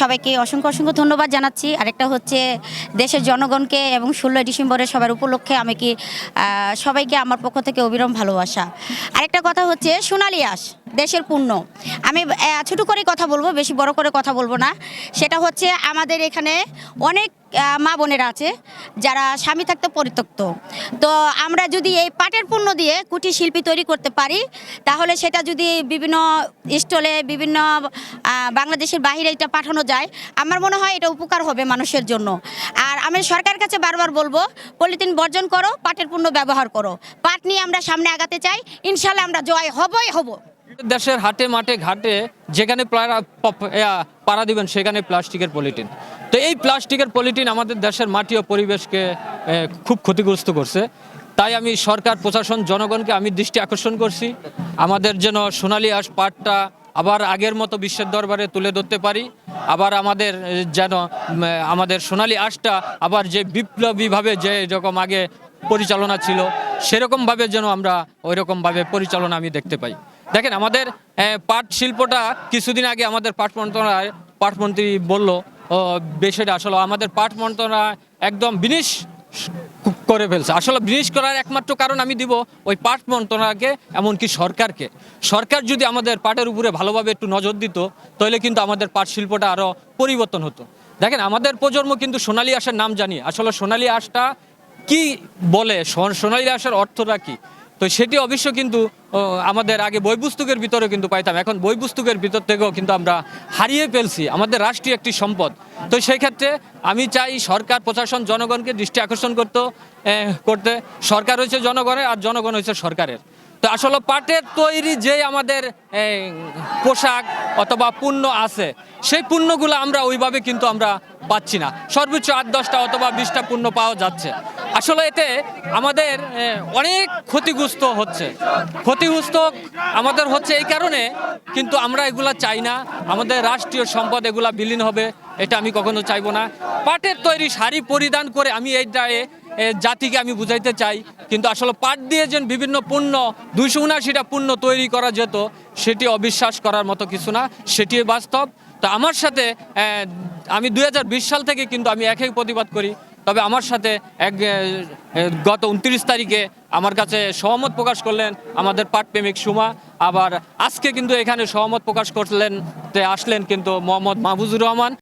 সবাইকে অসংখ্য অসংখ্য ধন্যবাদ জানাচ্ছি। আরেকটা হচ্ছে দেশের জনগণকে এবং ষোলোই ডিসেম্বরে সবার উপলক্ষে আমি কি সবাইকে আমার পক্ষ থেকে অবিরাম ভালোবাসা। আরেকটা কথা হচ্ছে, সোনালি আঁশ, দেশের পুণ্য আমি ছোট করে কথা বলব, বেশি বড় করে কথা বলব না। সেটা হচ্ছে আমাদের এখানে অনেক মা বোনেরা আছে, যারা স্বামী থাকতে পরিত্যক্ত। তো আমরা যদি এই পাটের পণ্য দিয়ে কুটির শিল্পী তৈরি করতে পারি, তাহলে সেটা যদি বিভিন্ন স্টলে বিভিন্ন বাংলাদেশের বাইরে এটা পাঠানো যায়। আমার মনে হয় এটা উপকার হবে মানুষের জন্য। আর আমি সরকারের কাছে বারবার বলব, পলিথিন বর্জন করো, পাটের পণ্য ব্যবহার করো। পাট নিয়ে আমরা সামনে আগাতে চাই ইনশাল্লাহ আমরা জয় হবই হব। দেশের হাটে মাঠে ঘাটে যেখানে পাড়া দিবেন, সেখানে প্লাস্টিকের পলিটিন তো এই প্লাস্টিকের পলিটিন আমাদের দেশের মাটি ও পরিবেশকে খুব ক্ষতিগ্রস্ত করছে। তাই আমি সরকার, প্রশাসন, জনগণকে আমি দৃষ্টি আকর্ষণ করছি। আমাদের যেন সোনালী আঁশ পাটটা আবার আগের মতো বিশ্বের দরবারে তুলে ধরতে পারি। আবার আমাদের যেন আমাদের সোনালী আঁশটা আবার যে বিপ্লবীভাবে যে রকম আগে পরিচালনা ছিল, সেরকমভাবে যেন আমরা ওই রকমভাবে পরিচালনা আমি দেখতে পাই। দেখেন, আমাদের পাট শিল্পটা কিছুদিন আগে আমাদের পাট মন্ত্রণালয় পাটমন্ত্রী বলল বিষয়টা আসলে আমাদের পাট মন্ত্রণালয় একদম বিনিশ করে ফেলছে। আসলে বিনিশ করার একমাত্র কারণ আমি দিব ওই পাট মন্ত্রণালয়কে, এমনকি সরকারকে। সরকার যদি আমাদের পাটের উপরে ভালোভাবে একটু নজর দিত, তাহলে কিন্তু আমাদের পাট শিল্পটা আরও পরিবর্তন হতো। দেখেন, আমাদের প্রজন্ম কিন্তু সোনালি আসার নাম জানি। আসলে সোনালি আঁশটা কি বলে? সোনালি আসার অর্থটা কি? তো সেটি অবশ্য কিন্তু আমাদের আগে বই পুস্তকের ভিতরে কিন্তু পাইতাম। এখন বই পুস্তকের ভিতর থেকেও কিন্তু আমরা হারিয়ে ফেলছি। আমাদের রাষ্ট্রীয় একটি সম্পদ। তো সেই ক্ষেত্রে আমি চাই সরকার, প্রশাসন, জনগণকে দৃষ্টি আকর্ষণ করতে করতে। সরকার হয়েছে জনগণের আর জনগণ হয়েছে সরকারের। তো আসলে পাটের তৈরি যে আমাদের পোশাক অথবা পণ্য আছে, সেই পণ্যগুলো আমরা ওইভাবে কিন্তু আমরা পাচ্ছি না। সর্বোচ্চ আট দশটা অথবা বিশটা পণ্য পাওয়া যাচ্ছে। আসলে এতে আমাদের অনেক ক্ষতিগ্রস্ত হচ্ছে। ক্ষতিগ্রস্ত আমাদের হচ্ছে এই কারণে কিন্তু আমরা এগুলা চাই না। আমাদের রাষ্ট্রীয় সম্পদ এগুলা বিলীন হবে এটা আমি কখনো চাইব না। পাটের তৈরি শাড়ি পরিধান করে আমি এইটায় এ, জাতিকে আমি বুঝাইতে চাই। কিন্তু আসলে পাট দিয়ে যে বিভিন্ন পণ্য দুইশো উনাশিটা পণ্য তৈরি করা যেত সেটি অবিশ্বাস করার মতো কিছু না সেটি বাস্তব। তো আমার সাথে আমি দু হাজার বিশ সাল থেকে কিন্তু আমি একই প্রতিবাদ করি। তবে আমার সাথে এক গত উনত্রিশ তারিখে আমার কাছে সহমত প্রকাশ করলেন আমাদের পাটপ্রেমিক সুমা। আবার আজকে কিন্তু এখানে সহমত প্রকাশ করলেন আসলেন কিন্তু মোহাম্মদ মাহবুজুর রহমান।